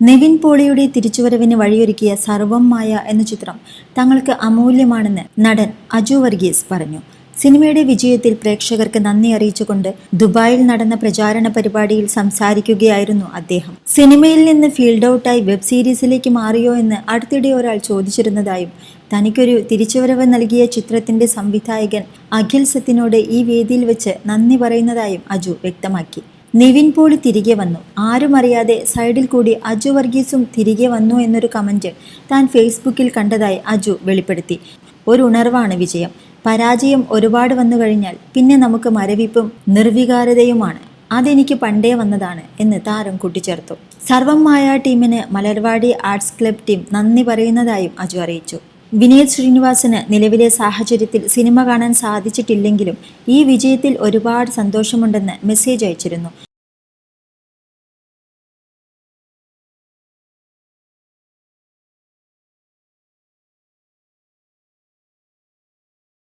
നിവിൻ പോളിയുടെ തിരിച്ചുവരവിന് വഴിയൊരുക്കിയ സർവം മായ എന്ന ചിത്രം തങ്ങൾക്ക് അമൂല്യമാണെന്ന് നടൻ അജു വർഗീസ് പറഞ്ഞു. സിനിമയുടെ വിജയത്തിൽ പ്രേക്ഷകർക്ക് നന്ദി അറിയിച്ചുകൊണ്ട് ദുബായിൽ നടന്ന പ്രചാരണ പരിപാടിയിൽ സംസാരിക്കുകയായിരുന്നു അദ്ദേഹം. സിനിമയിൽ നിന്ന് ഫീൽഡ് ഔട്ടായി വെബ് സീരീസിലേക്ക് മാറിയോ എന്ന് അടുത്തിടെ ഒരാൾ ചോദിച്ചിരുന്നതായും തനിക്കൊരു തിരിച്ചുവരവ് നൽകിയ ചിത്രത്തിന്റെ സംവിധായകൻ അഖിൽ സത്തിനോട് ഈ വേദിയിൽ വെച്ച് നന്ദി പറയുന്നതായും അജു വ്യക്തമാക്കി. നിവിൻ പോളി തിരികെ വന്നു. ആരും അറിയാതെ സൈഡിൽ കൂടി അജു വർഗീസും തിരികെ വന്നു എന്നൊരു കമന്റ് താൻ ഫേസ്ബുക്കിൽ കണ്ടതായി അജു വെളിപ്പെടുത്തി. ഒരു ഉണർവാണ് വിജയം. പരാജയം ഒരുപാട് വന്നു കഴിഞ്ഞാൽ പിന്നെ നമുക്ക് മരവിപ്പും നിർവികാരതയുമാണ്. അതെനിക്ക് പണ്ടേ വന്നതാണ് എന്ന് താരം കൂട്ടിച്ചേർത്തു. സർവം മായ ടീമിന് മലർവാടി ആർട്സ് ക്ലബ് ടീം നന്ദി പറയുന്നതായും അജു അറിയിച്ചു. വിനീത് ശ്രീനിവാസന് നിലവിലെ സാഹചര്യത്തിൽ സിനിമ കാണാൻ സാധിച്ചിട്ടില്ലെങ്കിലും ഈ വിജയത്തിൽ ഒരുപാട് സന്തോഷമുണ്ടെന്ന് മെസ്സേജ് അയച്ചിരുന്നു.